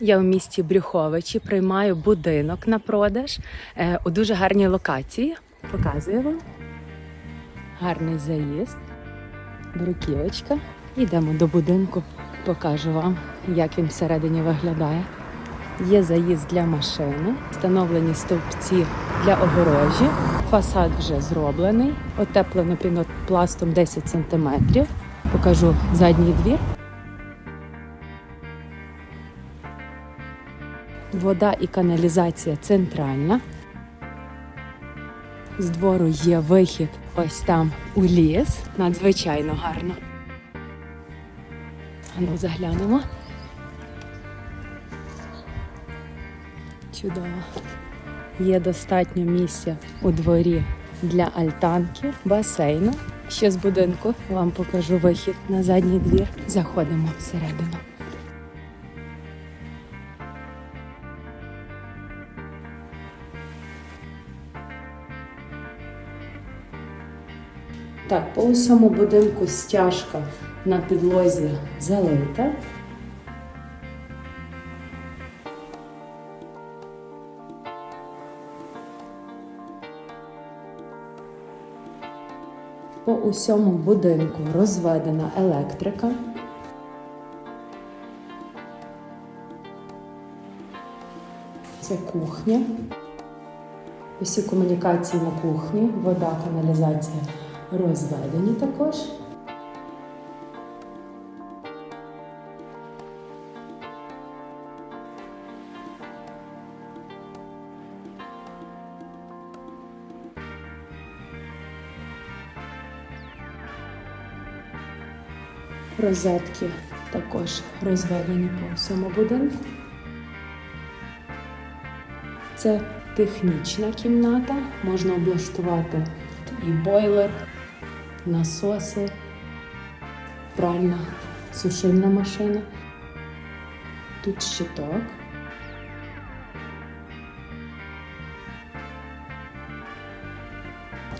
Я у місті Брюховичі приймаю будинок на продаж е, у дуже гарній локації. Показую вам. Гарний заїзд, бруківочка. Йдемо до будинку, покажу вам, як він всередині виглядає. Є заїзд для машини, встановлені стовпці для огорожі. Фасад вже зроблений, отеплено пінопластом 10 см. Покажу задній двір. Вода і каналізація центральна. З двору є вихід ось там у ліс. Надзвичайно гарно. Ану, заглянемо. Чудово. Є достатньо місця у дворі для альтанки, басейну. Ще з будинку вам покажу вихід на задній двір. Заходимо всередину. Так, по усьому будинку стяжка на підлозі залита. По усьому будинку розведена електрика. Це кухня. Усі комунікації на кухні, вода, каналізація розведені також. Розетки також розведені по всьому будинку. Це технічна кімната, можна облаштувати і бойлер, насоси, пральна сушильна машина. Тут щиток.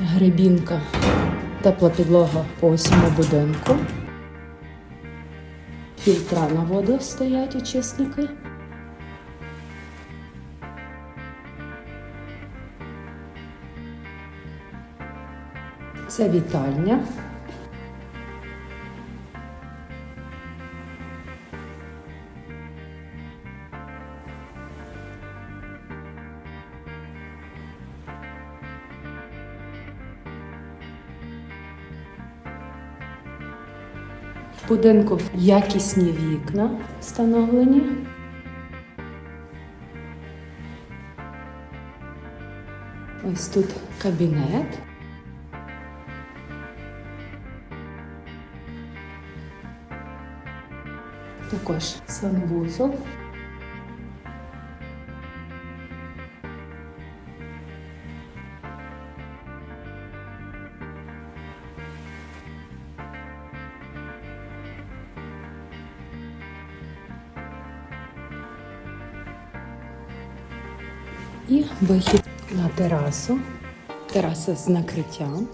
Гребінка, тепла підлога по усьому будинку. Фільтра на воду стоять очисники. Це вітальня. Будинку якісні вікна встановлені. Ось тут кабінет. Також санвузол. І вихід на терасу. Тераса з накриттям.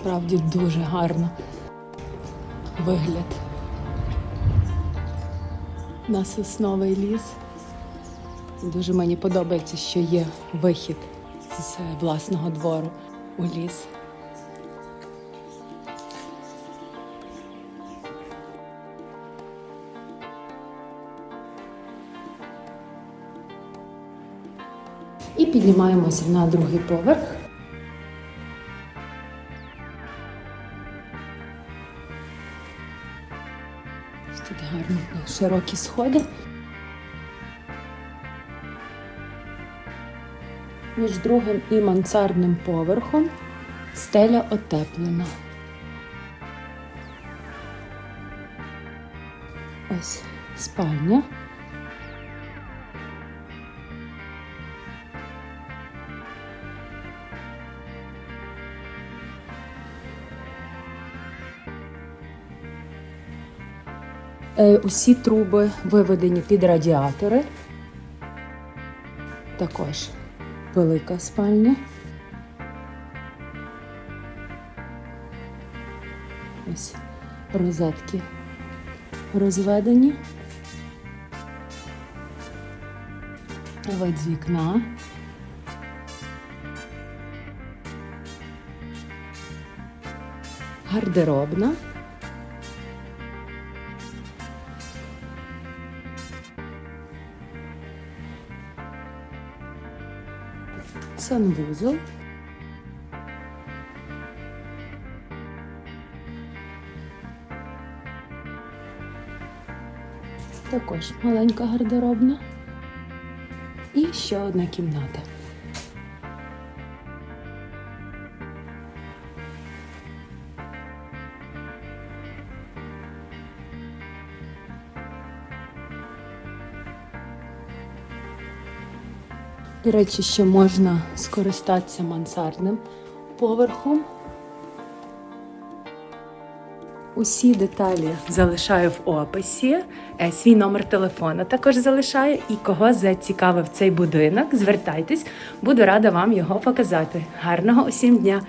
Справді дуже гарно вигляд на сосновий ліс. Дуже мені подобається, що є вихід з власного двору у ліс. І піднімаємося на другий поверх. Широкі сходи. Між другим і мансардним поверхом стеля отеплена. Ось спальня. Усі труби виведені під радіатори. Також велика спальня. Ось розетки розведені. Вид з вікна. Гардеробна. Санвузол. Також маленька гардеробна. І ще одна кімната. До речі, ще можна скористатися мансардним поверхом. Усі деталі залишаю в описі. Е, Свій номер телефону також залишаю. І кого зацікавив цей будинок, звертайтесь, буду рада вам його показати. Гарного усім дня!